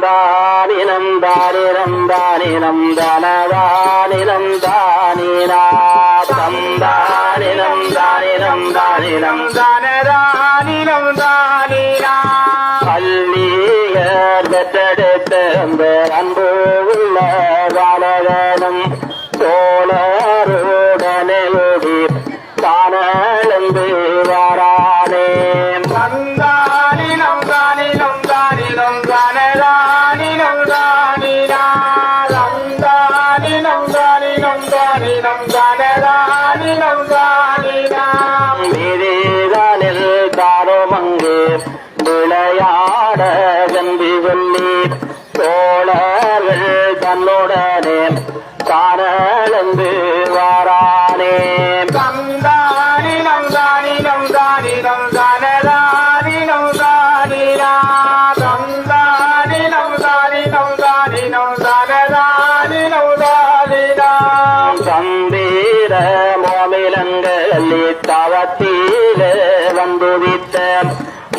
தானினம் தனதானினம் தானினா தந்தானினம் தானினம் தானினம் தானதானினம் தானினா பள்ளியர் பெற்றெடுத்த அந்த அன்பு தானதானினம் தானினா வீதிகளில் தாரும் அங்கு விளையாட கம்பி சொல்லி தோழர்கள் தன்னுடனே தானழந்து வாரானே. தந்தானினம் தானினம் தானினம் தானதானினம் தானினா. தந்தானினம் தானினம் தானினம் தானதானினம் மோமிலங்களி தவத்தீர வந்துவித்த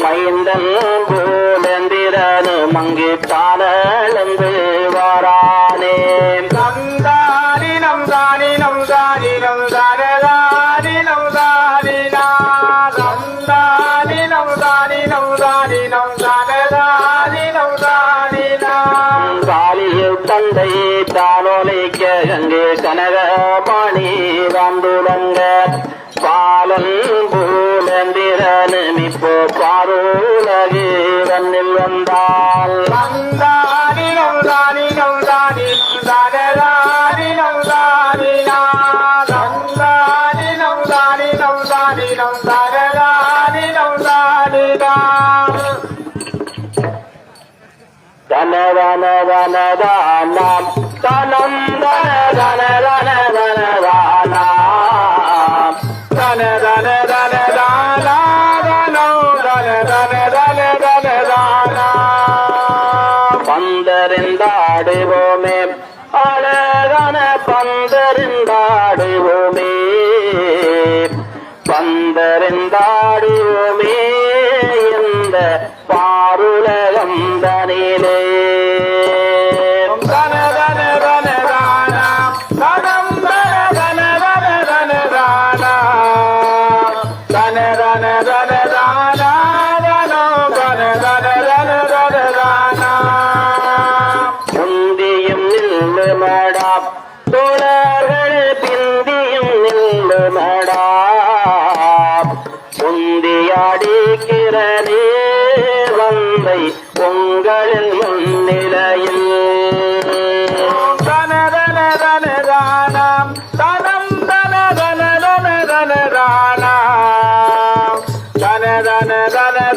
மைந்தன் பூலந்திரனு மங்கி தானழந்து வாரானே. தந்தானினம் தானினம் தானினம் தானதானினம் தானினா தந்தானினம் தானினம் தானினம் தானதானினம் தானினா காலியில் தந்தை தானோலைக்க அங்கே கனகமணி வந்துலங்க பாலன் பூலந்திரனு இப்போ பாருலகு வன்னில் வந்தால் தந்தானினம் தானினம் தானினம் தானதானினம் தானினா தந்தானினம் தானினம் தானினம் தானதானினம் தானினா தனதன தனதானாம் தனம் தன இந்த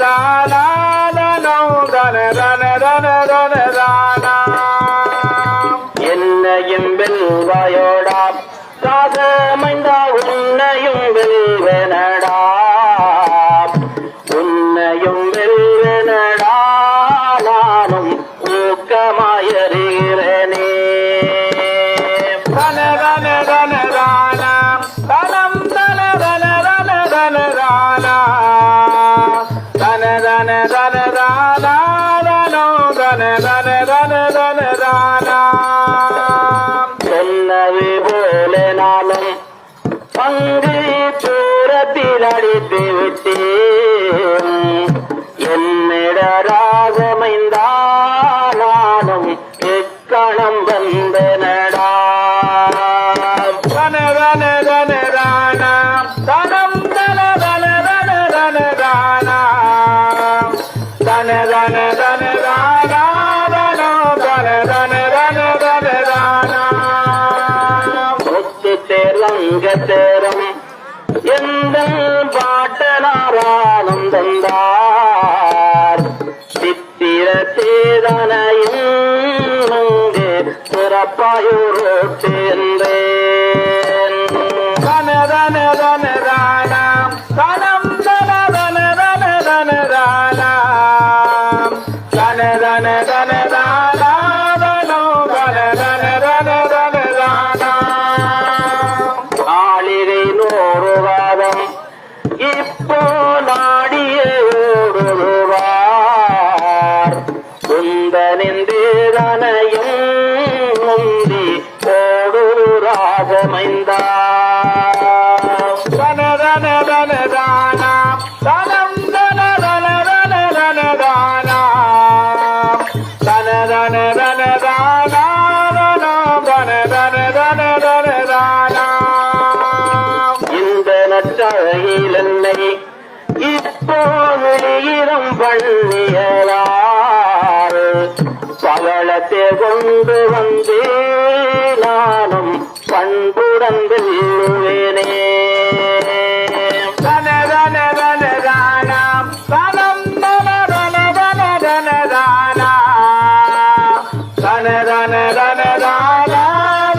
தானா தனோ தன தன தன தன தானம் என்னையும் வெல்வாயோடா ராசமைந்தா உன்னையும் வெல்வனடா உன்னையும் வெல்வனடா தனோ தன தன தன தன. தானம் சொன்னது போல நானும் பங்கு தூரத்தில் அடித்து விட்டேன். என்னிட ராகமைந்தானும் எக்கணம் வந்தனடா. சிங்கத்தேரம். எந்த பாட்டனாரானும் தந்தார். சித்திர சேதனையும் அங்கு ஓடூராகமைந்தா தன தன தனம் தன தன தன தன தானா தன தனம் தன தன தன இந்த என்னை இப்போது பவளத்தை கொண்டு வந்து நானும் பண்புடன் வெல்லுவேனே தன தன தன தானா தனம் தன தன தன தன தானா தன தன தன தானா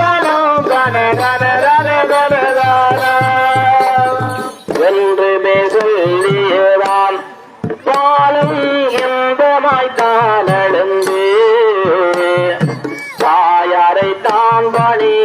தனம் தன தன தன தன தானா என்று சொல்லியதான் பாலும் இன்பமாய் தான் எழுந்து தாயாரை தான் பணிய